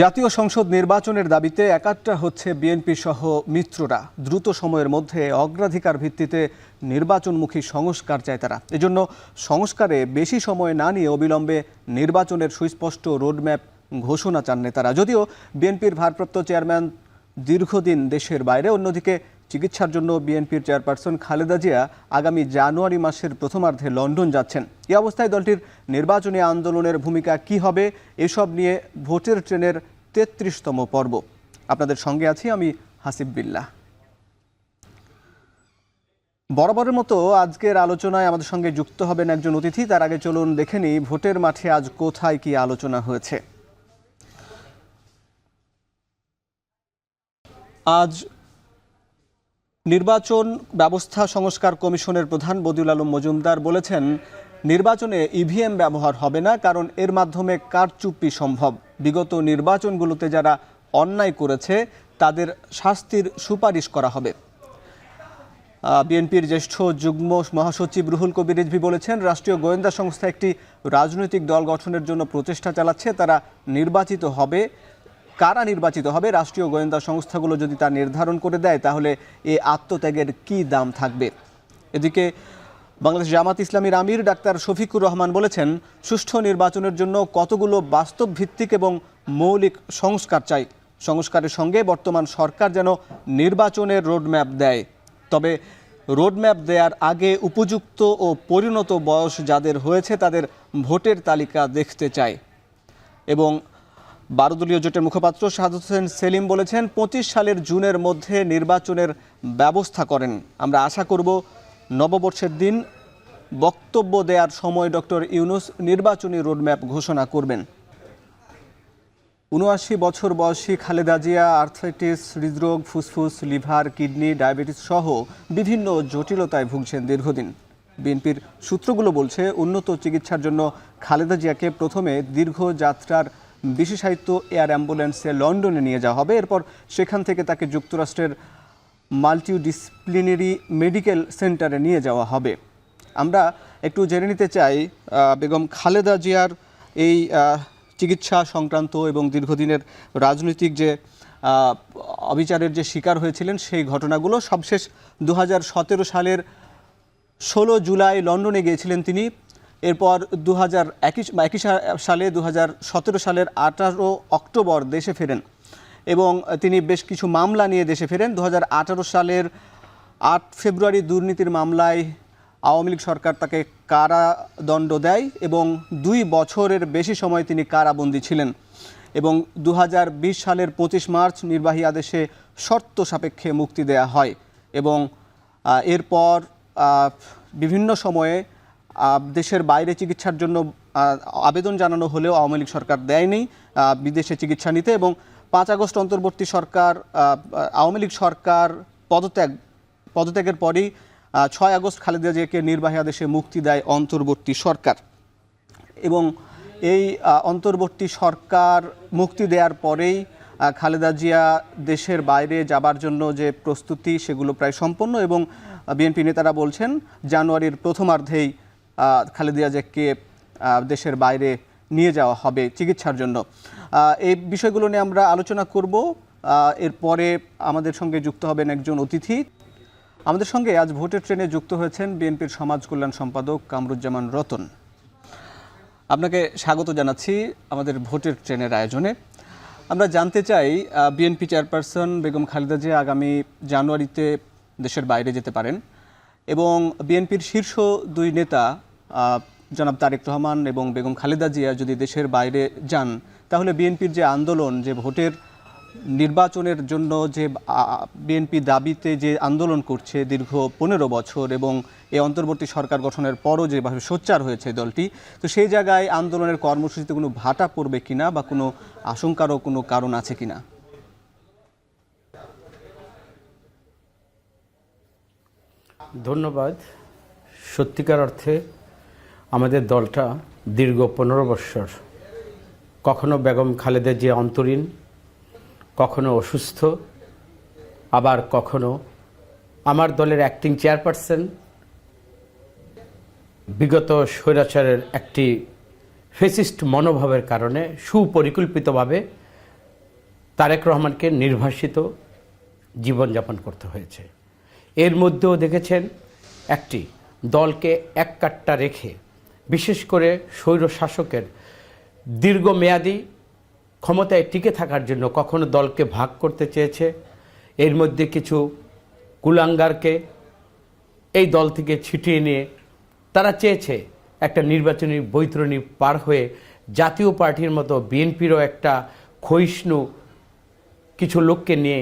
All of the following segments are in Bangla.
জাতীয় সংসদ নির্বাচনের দাবিতে একাত্রা হচ্ছে বিএনপি সহ মিত্ররা। দ্রুত সময়ের মধ্যে অগ্রাধিকার ভিত্তিতে নির্বাচনমুখী সংস্কার চায় তারা। এজন্য সংস্কারে বেশি সময় না নিয়ে অবিলম্বে নির্বাচনের সুস্পষ্ট রোডম্যাপ ঘোষণা চান নেতারা। যদিও বিএনপির ভারপ্রাপ্ত চেয়ারম্যান দীর্ঘদিন দেশের বাইরে, অন্যদিকে চিকিৎসার জন্য বিএনপির চেয়ারপারসন খালেদা জিয়া আগামী জানুয়ারি মাসের প্রথমার্ধে লন্ডন যাচ্ছেন। এ অবস্থায় দলটির নির্বাচনী আন্দোলনের ভূমিকা কি হবে, এসব নিয়ে ভোটের ট্রেনের তেত্রিশতম পর্ব। আপনাদের সঙ্গে আছি আমি হাসিব বিল্লাহ বরাবরের মতো আজকের আলোচনায় আমাদের সঙ্গে যুক্ত হবেন একজন অতিথি। তার আগে চলুন দেখে নিই, ভোটের মাঠে আজ কোথায় কি আলোচনা হয়েছে। আজ নির্বাচন ব্যবস্থা সংস্কার কমিশনের প্রধান বদিউল আলম মজুমদার বলেছেন, নির্বাচনে ইভিএম ব্যবহার হবে না, কারণ এর মাধ্যমে কারচুপি সম্ভব। বিগত নির্বাচনগুলোতে যারা অন্যায় করেছে, তাদের শাস্তির সুপারিশ করা হবে। বিএনপির জ্যেষ্ঠ যুগ্ম মহাসচিব রুহুল কবির রিজভি বলেছেন, রাষ্ট্রীয় গোয়েন্দা সংস্থা একটি রাজনৈতিক দল গঠনের জন্য প্রচেষ্টা চালাচ্ছে, তারা নির্বাচিত হবে। কারা নির্বাচিত হবে? রাষ্ট্রীয় গোয়েন্দা সংস্থাগুলো যদি তা নির্ধারণ করে দেয়, তাহলে এ আত্মত্যাগের কি দাম থাকবে? এদিকে বাংলাদেশ জামাত ইসলামীর আমির ডাক্তার শফিকুর রহমান বলেছেন, সুষ্ঠু নির্বাচনের জন্য কতগুলো বাস্তব ভিত্তিক এবং মৌলিক সংস্কার চাই। সংস্কারের সঙ্গে বর্তমান সরকার যেন নির্বাচনের রোডম্যাপ দেয়। তবে রোডম্যাপ দেওয়ার আগে উপযুক্ত ও পরিণত বয়স যাদের হয়েছে, তাদের ভোটের তালিকা দেখতে চায় এবং বারোদলীয় জোটের মুখপাত্র শাহাদত হোসেন সেলিম বলেছেন, পঁচিশ সালের জুনের মধ্যে নির্বাচনের ব্যবস্থা করেন। আমরা আশা করব নববর্ষের দিন বক্তব্য দেওয়ার সময় ডক্টর ইউনুস নির্বাচনী রোডম্যাপ ঘোষণা করবেন। উনআশি বছর বয়সী খালেদা জিয়া আর্থাইটিস হৃদরোগ, ফুসফুস, লিভার, কিডনি, ডায়াবেটিস সহ বিভিন্ন জটিলতায় ভুগছেন দীর্ঘদিন। বিএনপির সূত্রগুলো বলছে, উন্নত চিকিৎসার জন্য খালেদা জিয়াকে প্রথমে দীর্ঘ যাত্রার বিশেষায়িত এয়ার অ্যাম্বুলেন্সে লন্ডনে নিয়ে যাওয়া হবে। এরপর সেখান থেকে তাকে যুক্তরাষ্ট্রের মাল্টিডিসিপ্লিনারি মেডিকেল সেন্টারে নিয়ে যাওয়া হবে। আমরা একটু জেনে নিতে চাই বেগম খালেদা জিয়ার এই চিকিৎসা সংক্রান্ত এবং দীর্ঘদিনের রাজনৈতিক যে অবিচারের যে শিকার হয়েছিলেন সেই ঘটনাগুলো। সবশেষ দু হাজার সতেরো সালের ষোলো জুলাই লন্ডনে গিয়েছিলেন তিনি। এরপর দু হাজার একই সালে দু হাজার সতেরো সালের আঠারো অক্টোবর দেশে ফেরেন এবং তিনি বেশ কিছু মামলা নিয়ে দেশে ফেরেন। দু হাজার আঠারো সালের আট ফেব্রুয়ারি দুর্নীতির মামলায় আওয়ামী লীগ সরকার তাকে কারাদণ্ড দেয় এবং দুই বছরের বেশি সময় তিনি কারাবন্দী ছিলেন এবং দু হাজার বিশ সালের পঁচিশ মার্চ নির্বাহী আদেশে শর্ত সাপেক্ষে মুক্তি দেয়া হয় এবং এরপর বিভিন্ন সময়ে দেশের বাইরে চিকিৎসার জন্য আবেদন জানানো হলেও আওয়ামী লীগ সরকার দেয়নি বিদেশে চিকিৎসা নিতে এবং পাঁচ আগস্ট অন্তর্বর্তী সরকার আওয়ামী লীগ সরকার পদত্যাগ, পদত্যাগের পরই ছয় আগস্ট খালেদা জিয়াকে নির্বাহী আদেশে মুক্তি দেয় অন্তর্বর্তী সরকার। এবং এই অন্তর্বর্তী সরকার মুক্তি দেওয়ার পরেই খালেদা জিয়া দেশের বাইরে যাবার জন্য যে প্রস্তুতি, সেগুলো প্রায় সম্পন্ন এবং বিএনপি নেতারা বলছেন, জানুয়ারির প্রথমার্ধেই আহ, খালেদা জিয়াকে দেশের বাইরে নিয়ে যাওয়া হবে চিকিৎসার জন্য। এই বিষয়গুলো নিয়ে আমরা আলোচনা করব। এরপরে আমাদের সঙ্গে যুক্ত হবেন একজন অতিথি। আমাদের সঙ্গে আজ ভোটের ট্রেনে যুক্ত হয়েছেন বিএনপির সমাজ কল্যাণ সম্পাদক কামরুজ্জামান রতন। আপনাকে স্বাগত জানাচ্ছি আমাদের ভোটের ট্রেনের আয়োজনে। আমরা জানতে চাই বিএনপি চেয়ারপারসন বেগম খালেদা জিয়া আগামী জানুয়ারিতে দেশের বাইরে যেতে পারেন। এবং বিএনপির শীর্ষ দুই নেতা জনাব তারেক রহমান এবং বেগম খালেদা জিয়া যদি দেশের বাইরে যান, তাহলে বিএনপির যে আন্দোলন, যে ভোটের নির্বাচনের জন্য যে বিএনপি দাবিতে যে আন্দোলন করছে দীর্ঘ পনেরো বছর এবং এই অন্তর্বর্তী সরকার গঠনের পরও যেভাবে সোচ্চার হয়েছে দলটি, তো সেই জায়গায় আন্দোলনের কর্মসূচিতে কোনো ভাটা পড়বে কিনা বা কোনো আশঙ্কারও কোনো কারণ আছে কিনা? ধন্যবাদ। সত্যিকার অর্থে আমাদের দলটা দীর্ঘ পনেরো বৎসর কখনো বেগম খালেদা যে অন্তরীণ, কখনো অসুস্থ, আবার কখনো আমার দলের অ্যাক্টিং চেয়ারপারসন বিগত স্বৈরাচারের একটি ফেসিস্ট মনোভাবের কারণে সুপরিকল্পিতভাবে তারেক রহমানকে নির্বাসিত জীবনযাপন করতে হয়েছে। এর মধ্যেও দেখেছেন একটি দলকে এক কাট্টা রেখে, বিশেষ করে স্বৈর শাসকের দীর্ঘমেয়াদী ক্ষমতায় টিকে থাকার জন্য কখনো দলকে ভাগ করতে চেয়েছে। এর মধ্যে কিছু কুলাঙ্গারকে এই দল থেকে ছিটিয়ে নিয়ে তারা চেয়েছে একটা নির্বাচনী বৈতরণী পার হয়ে জাতীয় পার্টির মতো বিএনপিরও একটা ক্ষয়িষ্ণু কিছু লোককে নিয়ে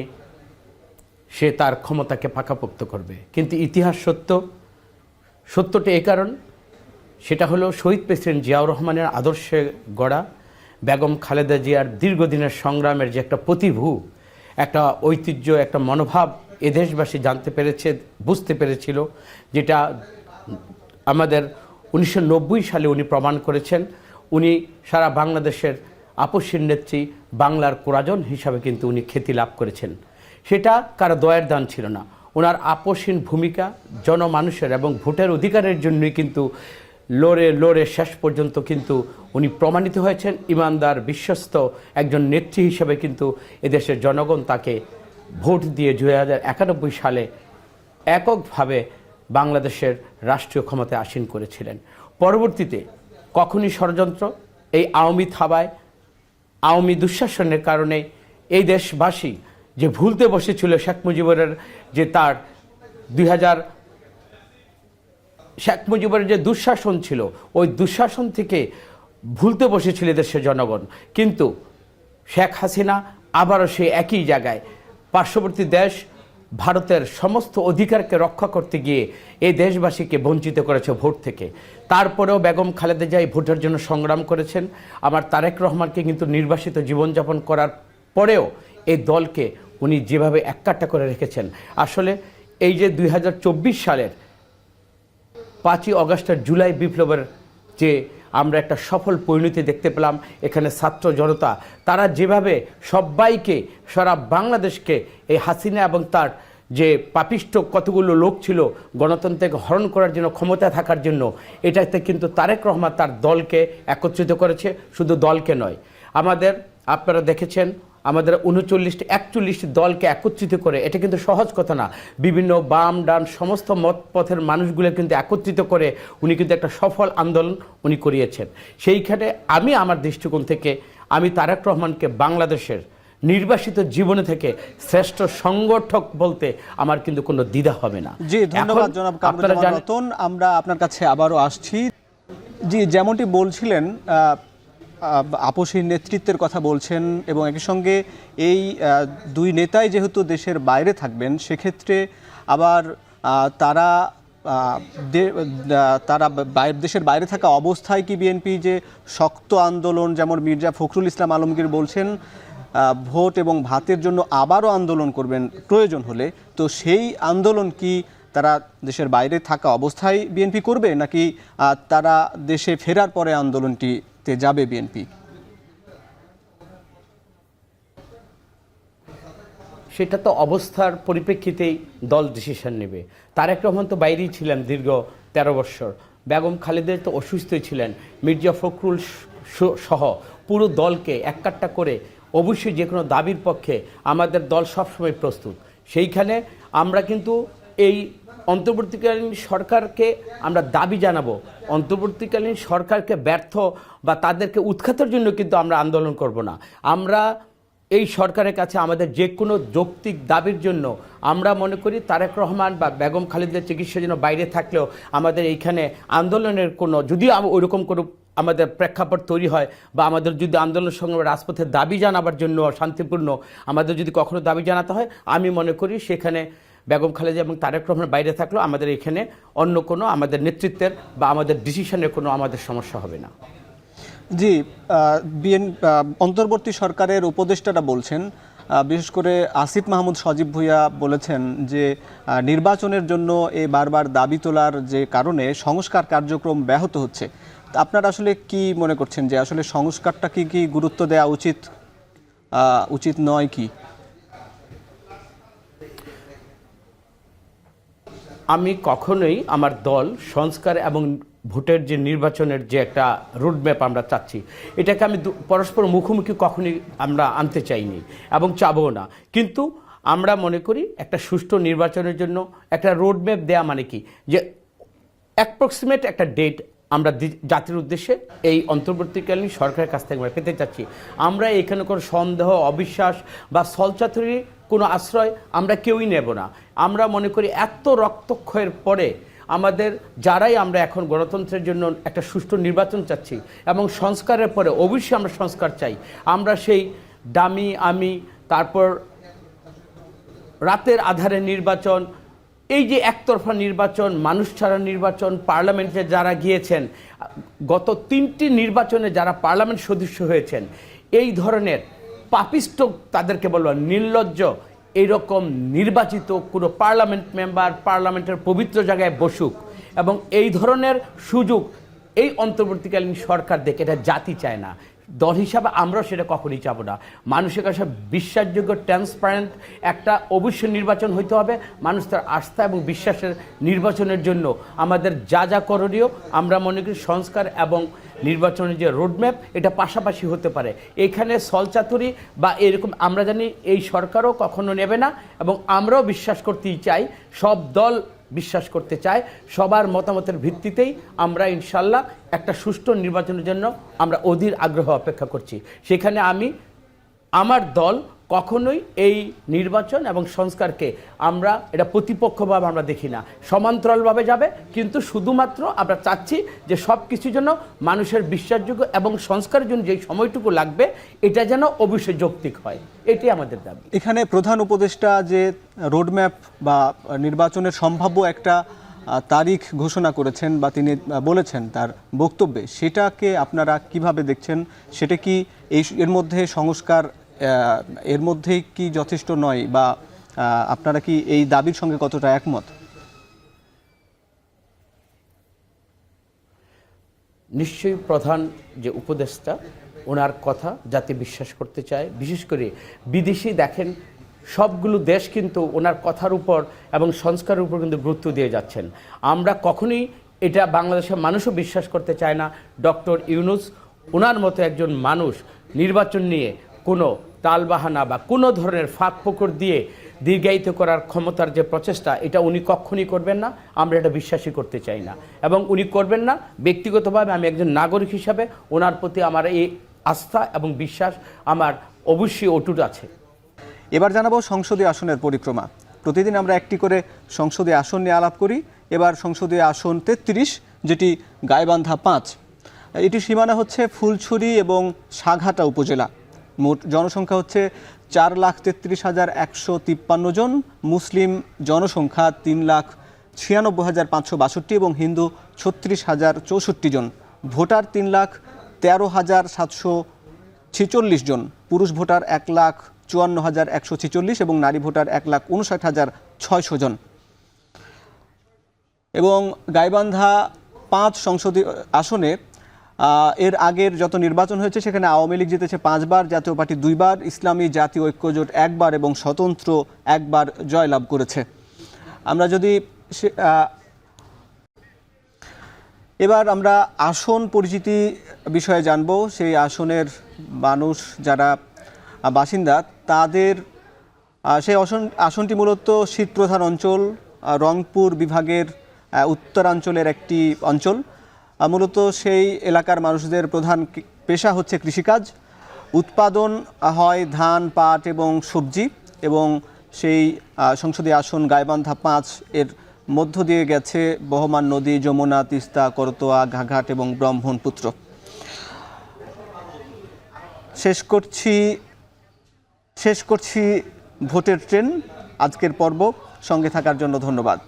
সে তার ক্ষমতাকে পাকাপোক্ত করবে। কিন্তু ইতিহাস সত্য। সত্যটা এ কারণ, সেটা হলো শহীদ প্রেসিডেন্ট জিয়াউর রহমানের আদর্শে গড়া বেগম খালেদা জিয়ার দীর্ঘদিনের সংগ্রামের যে একটা প্রতিভূ, একটা ঐতিহ্য, একটা মনোভাব এ দেশবাসী জানতে পেরেছে, বুঝতে পেরেছিল, যেটা আমাদের উনিশশো নব্বই সালে উনি প্রমাণ করেছেন। উনি সারা বাংলাদেশের আপসীর নেত্রী, বাংলার কোরাজন হিসাবে কিন্তু উনি খ্যাতি লাভ করেছেন। সেটা কারও দয়ের দান ছিল না। ওনার আপসীন ভূমিকা জনমানুষের এবং ভোটের অধিকারের জন্যই কিন্তু লড়ে লড়ে শেষ পর্যন্ত কিন্তু উনি প্রমাণিত হয়েছেন। ইমানদার, বিশ্বস্ত একজন নেত্রী হিসেবে কিন্তু এদেশের জনগণ তাকে ভোট দিয়ে দুই হাজার একানব্বই সালে এককভাবে বাংলাদেশের রাষ্ট্রীয় ক্ষমতায় আসীন করেছিলেন। পরবর্তীতে কখনই ষড়যন্ত্র, এই আওয়ামী থাবায় আওয়ামী দুঃশাসনের কারণে এই দেশবাসী যে ভুলতে বসেছিল শেখ মুজিবুরের যে তার দুই হাজার শেখ মুজিবুরের যে দুঃশাসন ছিল, ওই দুঃশাসন থেকে ভুলতে বসেছিল দেশের জনগণ। কিন্তু শেখ হাসিনা আবারও সে একই জায়গায় পার্শ্ববর্তী দেশ ভারতের সমস্ত অধিকারকে রক্ষা করতে গিয়ে এই দেশবাসীকে বঞ্চিত করেছে ভোট থেকে। তারপরেও বেগম খালেদা জিয়া এই ভোটের জন্য সংগ্রাম করেছেন। আমার তারেক রহমানকে কিন্তু নির্বাসিত জীবনযাপন করার পরেও এই দলকে উনি যেভাবে এককাট্টা করে রেখেছেন। আসলে এই যে দুই হাজার চব্বিশ সালের পাঁচই অগস্টের জুলাই বিপ্লবের যে আমরা একটা সফল পরিণতি দেখতে পেলাম এখানে ছাত্র জনতা, তারা যেভাবে সবাইকে, সারা বাংলাদেশকে এই হাসিনা এবং তার যে পাপিষ্ট কতগুলো লোক ছিল গণতন্ত্রকে হরণ করার জন্য ক্ষমতা থাকার জন্য, এটাতে কিন্তু তারেক রহমান তার দলকে একত্রিত করেছে, শুধু দলকে নয়। আমাদের আপনারা দেখেছেন আমাদের উনচল্লিশটি একচল্লিশটি দলকে একত্রিত করে এটা কিন্তু সহজ কথা না। বিভিন্ন বাম ডান সমস্ত মত পথের মানুষগুলো কিন্তু একত্রিত করে উনি কিন্তু একটা সফল আন্দোলন উনি করিয়েছেন। সেইখানে আমি আমার দৃষ্টিকোণ থেকে আমি তারেক রহমানকে বাংলাদেশের নির্বাসিত জীবনে থেকে শ্রেষ্ঠ সংগঠক বলতে আমার কিন্তু কোনো দ্বিধা হবে না। জি ধন্যবাদ জনাব আপনারা কামরুজ্জামান রতন। আমরা আপনার কাছে আবারও আসছি। জি যেমনটি বলছিলেন আহ, নেতৃত্বের কথা বলছেন এবং একই সঙ্গে এই দুই নেতাই যেহেতু দেশের বাইরে থাকবেন সেক্ষেত্রে আবার তারা তারা দেশের বাইরে থাকা অবস্থায় কি বিএনপি যে শক্ত আন্দোলন যেমন মির্জা ফখরুল ইসলাম আলমগীর বলছেন ভোট এবং ভাতের জন্য আবারও আন্দোলন করবেন প্রয়োজন হলে তো সেই আন্দোলন কি তারা দেশের বাইরে থাকা অবস্থায় বিএনপি করবে নাকি তারা দেশে ফেরার পরে আন্দোলনটিতে যাবে বিএনপি। সেটা তো অবস্থার পরিপ্রেক্ষিতেই দল ডিসিশন নেবে। তারেক রহমান তো বাইরেই ছিলেন দীর্ঘ তেরো বৎসর বেগম খালেদের তো অসুস্থই ছিলেন। মির্জা ফখরুল সহ পুরো দলকে এককাট্টা করে অবশ্যই যে কোনো দাবির পক্ষে আমাদের দল সবসময় প্রস্তুত। সেইখানে আমরা কিন্তু এই অন্তর্বর্তীকালীন সরকারকে আমরা দাবি জানাব। অন্তর্বর্তীকালীন সরকারকে ব্যর্থ বা তাদেরকে উৎখাতের জন্য কিন্তু আমরা আন্দোলন করব না। আমরা এই সরকারের কাছে আমাদের যে কোনো যৌক্তিক দাবির জন্য আমরা মনে করি তারেক রহমান বা বেগম খালিদের চিকিৎসার জন্য বাইরে থাকলেও আমাদের এইখানে আন্দোলনের কোনো যদিও ওইরকম কোনো আমাদের প্রেক্ষাপট তৈরি হয় বা আমাদের যদি আন্দোলন সংগ্রামে রাজপথে দাবি জানাবার জন্য শান্তিপূর্ণ আমাদের যদি কখনো দাবি জানাতে হয়, আমি মনে করি সেখানে বেগম খালেদা এবং তারেক রহমান বাইরে থাকলেও আমাদের এখানে অন্য কোনো আমাদের নেতৃত্বের বা আমাদের ডিসিশনের কোনো আমাদের সমস্যা হবে না। জি বিএন অন্তর্বর্তী সরকারের উপদেষ্টারা বলছেন বিশেষ করে আসিফ মাহমুদ সজীব ভুইয়া বলেছেন যে নির্বাচনের জন্য এ বারবার দাবি তোলার যে কারণে সংস্কার কার্যক্রম ব্যাহত হচ্ছে। আপনারা আসলে কি মনে করছেন যে আসলে সংস্কারটা কি কি গুরুত্ব দেওয়া উচিত? উচিত নয় কি? আমি কখনোই আমার দল, সংস্কার এবং ভোটের যে নির্বাচনের যে একটা রোডম্যাপ আমরা চাচ্ছি, এটাকে আমি পরস্পর মুখোমুখি কখনই আমরা আনতে চাইনি এবং চাবও না। কিন্তু আমরা মনে করি একটা সুষ্ঠু নির্বাচনের জন্য একটা রোডম্যাপ দেয়া মানে কি? যে অ্যাপ্রক্সিমেট একটা ডেট আমরা জাতির উদ্দেশ্যে এই অন্তর্বর্তীকালীন সরকারের কাছ থেকে আমরা পেতে চাচ্ছি। আমরা এখানে কোনো সন্দেহ, অবিশ্বাস বা সলচাতুরির কোনো আশ্রয় আমরা কেউই নেব না। আমরা মনে করি এত রক্তক্ষয়ের পরে আমাদের যারাই আমরা এখন গণতন্ত্রের জন্য একটা সুষ্ঠু নির্বাচন চাচ্ছি এবং সংস্কারের পরে অবশ্যই আমরা সংস্কার চাই। আমরা সেই দামি, আমি, তারপর রাতের আধারে নির্বাচন, এই যে একতরফা নির্বাচন, মানুষ ছাড়া নির্বাচন, পার্লামেন্টে যারা গিয়েছেন, গত তিনটি নির্বাচনে যারা পার্লামেন্ট সদস্য হয়েছেন, এই ধরনের পাপিষ্ট তাদেরকে বলব, নির্লজ্জ এইরকম নির্বাচিত কোনো পার্লামেন্ট মেম্বার, পার্লামেন্টের পবিত্র জায়গায় বসুক এবং এই ধরনের সুযোগ এই অন্তর্বর্তীকালীন সরকার দেখে, এটা জাতি চায় না। দল হিসাবে আমরাও সেটা কখনই চাব না। মানুষের কাছে বিশ্বাসযোগ্য ট্রান্সপারেন্ট একটা অবশ্যই নির্বাচন হইতে হবে। মানুষ তার আস্থা এবং বিশ্বাসের নির্বাচনের জন্য আমাদের যা যা করণীয়, আমরা মনে করি সংস্কার এবং নির্বাচনের যে রোডম্যাপ এটা পাশাপাশি হতে পারে। এখানে সলচাতুরি বা এরকম আমরা জানি এই সরকারও কখনো নেবে না এবং আমরাও বিশ্বাস করতেই চাই, সব দল বিশ্বাস করতে চায়, সবার মতামতের ভিত্তিতেই আমরা ইনশাল্লাহ একটা সুষ্ঠু নির্বাচনের জন্য আমরা অধীর আগ্রহ অপেক্ষা করছি। সেখানে আমি আমার দল কখনোই এই নির্বাচন এবং সংস্কারকে আমরা, এটা প্রতিপক্ষভাবে আমরা দেখি না। সমান্তরালভাবে যাবে, কিন্তু শুধুমাত্র আমরা চাচ্ছি যে সব কিছুর জন্য মানুষের বিশ্বাসযোগ্য এবং সংস্কারের জন্য যেই সময়টুকু লাগবে, এটা যেন অবশ্যই যৌক্তিক হয়। এটি আমাদের দাবি। এখানে প্রধান উপদেষ্টা যে রোডম্যাপ বা নির্বাচনের সম্ভাব্য একটা তারিখ ঘোষণা করেছেন বা তিনি বলেছেন তার বক্তব্যে, সেটাকে আপনারা কীভাবে দেখছেন? সেটা কি এই, এর মধ্যে সংস্কার এর মধ্যে কি যথেষ্ট নয় বা আপনারা কি এই দাবির সঙ্গে কতটা একমত? নিশ্চয়ই প্রধান যে উপদেষ্টা, ওনার কথা জাতি বিশ্বাস করতে চায়। বিশেষ করে বিদেশি দেখেন, সবগুলো দেশ কিন্তু ওনার কথার উপর এবং সংস্কারের উপর কিন্তু গুরুত্ব দিয়ে যাচ্ছেন। আমরা কখনোই এটা বাংলাদেশের মানুষও বিশ্বাস করতে চায় না। ডক্টর ইউনুস, ওনার মতো একজন মানুষ নির্বাচন নিয়ে কোনো তালবাহানা বা কোনো ধরনের ফাঁক ফোকর দিয়ে দীর্ঘায়িত করার ক্ষমতার যে প্রচেষ্টা, এটা উনি কখনই করবেন না। আমরা এটা বিশ্বাসই করতে চাই না। এবং উনি করবেন না, ব্যক্তিগতভাবে আমি একজন নাগরিক হিসাবে ওনার প্রতি আমার এই আস্থা এবং বিশ্বাস আমার অবশ্যই অটুট আছে। এবার জানাব সংসদীয় আসনের পরিক্রমা। প্রতিদিন আমরা একটি করে সংসদীয় আসন নিয়ে আলাপ করি। এবার সংসদীয় আসন তেত্রিশ, যেটি গাইবান্ধা পাঁচ। এটি সীমানা হচ্ছে ফুলছড়ি এবং সাঘাটা উপজেলা। মোট জনসংখ্যা হচ্ছে চার লাখ তেত্রিশ হাজার একশো তিপ্পান্ন জন, মুসলিম জনসংখ্যা তিন লাখ ছিয়ানব্বই হাজার পাঁচশো বাষট্টি এবং হিন্দু ছত্রিশ হাজার চৌষট্টি জন। ভোটার তিন লাখ তেরো হাজার সাতশো ছেচল্লিশ জন। পুরুষ ভোটার এক লাখ চুয়ান্ন হাজার একশো ছেচল্লিশ এবং নারী ভোটার এক লাখ উনষাট হাজার ছয়শো জন। এবং গাইবান্ধা পাঁচ সংসদীয় আসনে এর আগের যত নির্বাচন হয়েছে, সেখানে আওয়ামী লীগ জিতেছে পাঁচবার, জাতীয় পার্টি দুইবার, ইসলামী জাতীয় ঐক্যজোট একবার এবং স্বতন্ত্র একবার জয়লাভ করেছে। আমরা যদি এবার আমরা আসন পরিচিতি বিষয়ে জানব। সেই আসনের মানুষ যারা বাসিন্দা, তাদের সেই আসন, আসনটি মূলত শীতপ্রধান অঞ্চল রংপুর বিভাগের উত্তরাঞ্চলের একটি অঞ্চল। মূলত সেই এলাকার মানুষদের প্রধান পেশা হচ্ছে কৃষিকাজ। উৎপাদন হয় ধান, পাট এবং সবজি এবং সেই সংসদীয় আসন গাইবান্ধা পাঁচ এর মধ্য দিয়ে গেছে বহমান নদী, যমুনা, তিস্তা, করতোয়া, ঘাঘাট এবং ব্রহ্মণপুত্র। শেষ করছি শেষ করছি ভোটের ট্রেন। আজকের পর্ব সঙ্গে থাকার জন্য ধন্যবাদ।